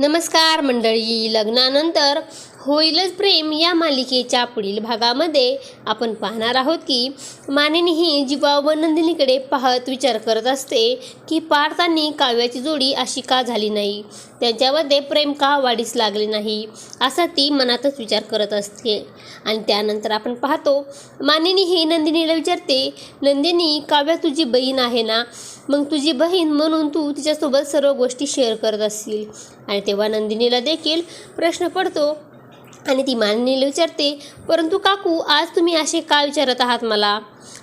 नमस्कार मंडळी लग्नानंतर होईलच प्रेम या मालिकेच्या पुढील भागामध्ये आपण पाहणार आहोत की मानिनी ही जीवा व नंदिनीकडे पाहत विचार करत असते की पार्थ आणि काव्याची जोडी अशी का झाली नाही? त्यांच्यामध्ये प्रेम का वाढीस लागले नाही? असा ती मनातच विचार करत असते. आणि त्यानंतर आपण पाहतो मानिनी ही नंदिनीला विचारते नंदिनी काव्या तुझी बहीण आहे ना? मग तुझी बहीण म्हणून तू तिच्यासोबत सर्व गोष्टी शेअर करत असतील आणि तेव्हा नंदिनीला देखील प्रश्न पडतो. आणि ती मानिनीला विचारते परंतु काकू आज तुम्ही असे का विचारत आहात मला?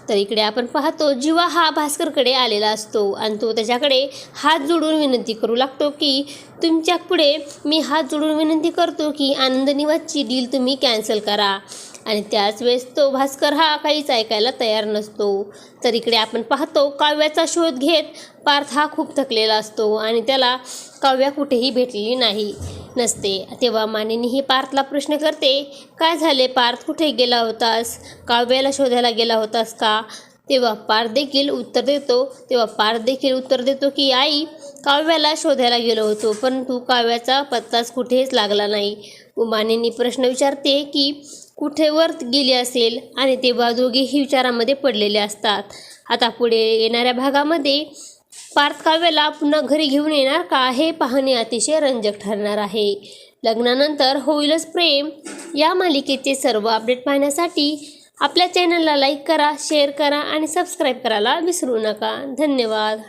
तर इकडे आपण पाहतो जीवा हा भास्करकडे आलेला असतो. आणि तो त्याच्याकडे हात जोडून विनंती करू लागतो की तुमच्यापुढे मी हात जोडून विनंती करतो की आनंद निवासची डील तुम्ही कॅन्सल करा. आणि त्याच वेळेस तो भास्कर हा काहीच ऐकायला तयार नसतो. तर इकडे आपण पाहतो काव्याचा शोध घेत पार्थ हा खूप थकलेला असतो आणि त्याला काव्या कुठेही भेटलेली नाही नसते. तेव्हा मानिनी ही पार्थला प्रश्न करते काय झाले? पार्थ कुठे गेला होतास? काव्याला शोधायला गेला होतास का? तेव्हा पार्थ देखील उत्तर देतो तेव्हा पार्थ देखील उत्तर देतो की आई काव्याला शोधायला गेलो होतो परंतु काव्याचा पत्ताच कुठेच लागला नाही. मानेनी प्रश्न विचारते की कुठे कुठेवर गेली असेल आणि तेव्हा दोघेही विचारामध्ये पडलेले असतात. आता पुढे येणाऱ्या भागामध्ये पार्थ काव्याला पुन्हा घरी घेऊन येणार का हे पाहणे अतिशय रंजक ठरणार आहे. लग्नानंतर होईलच प्रेम. या मालिकेचे सर्व अपडेट पाहण्यासाठी आपल्या चॅनलला लाईक करा शेअर करा आणि सबस्क्राईब करायला विसरू नका. धन्यवाद.